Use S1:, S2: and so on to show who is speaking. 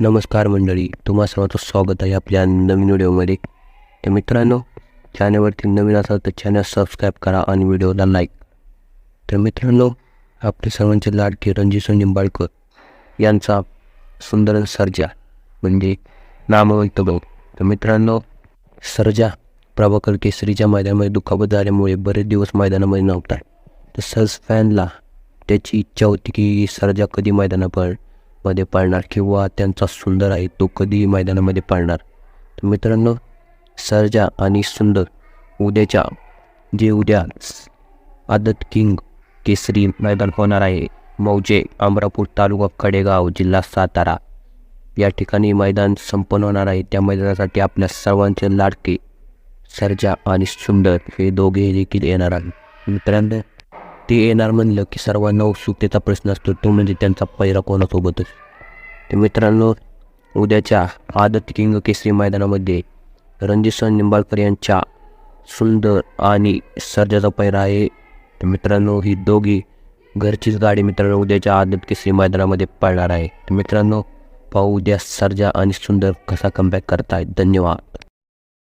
S1: नमस्कार मंडळी तुम्हा सर्वांचं स्वागत आहे आपल्या नवीन व्हिडिओमध्ये. तर मित्रांनो चॅनलवरती नवीन असाल तर चॅनल सबस्क्राईब करा आणि व्हिडिओला लाईक. तर मित्रांनो आपले सर्वांचे लाडके रणजित निंबाळकर यांचा सुंदर सर्जा म्हणजे नामवंत भाऊ. तर मित्रांनो सर्जा प्रभाकर केसरीच्या मैदानामध्ये दुखापत झाल्यामुळे बरेच दिवस मैदानामध्ये नव्हता. तर सर्ज फॅनला त्याची इच्छा होती की सर्जा कधी मैदानावर मध्ये पाळणार किंवा त्यांचा सुंदर आहे तो कधीही मैदानामध्ये पाळणार. तर मित्रांनो सर्जा आणि सुंदर उद्याच्या जे उद्या आदत किंग केसरी मैदान होणार आहे मौजे अमरापूर तालुका कडेगाव जिल्हा सातारा. या ठिकाणी मैदान संपन्न होणार आहे. त्या मैदानासाठी आपल्या सर्वांचे लाडके सर्जा आणि सुंदर हे दोघे देखील येणार आहेत. मित्रांनो ते येणार म्हणलं की सर्वांना उत्सुकतेचा प्रश्न असतो तो म्हणजे त्यांचा पैरा कोणासोबतच. तर मित्रांनो उद्याच्या आदत किंग केसरी मैदानामध्ये रणजित निंबाळकर यांच्या सुंदर आणि सर्जाचा पैरा आहे. तर मित्रांनो ही दोघी घरचीच गाडी मित्रांनो उद्याच्या आदत केसरी मैदानामध्ये पळणार आहे. तर मित्रांनो पाहू उद्या सर्जा आणि सुंदर कसा कमबॅक करतायत. धन्यवाद.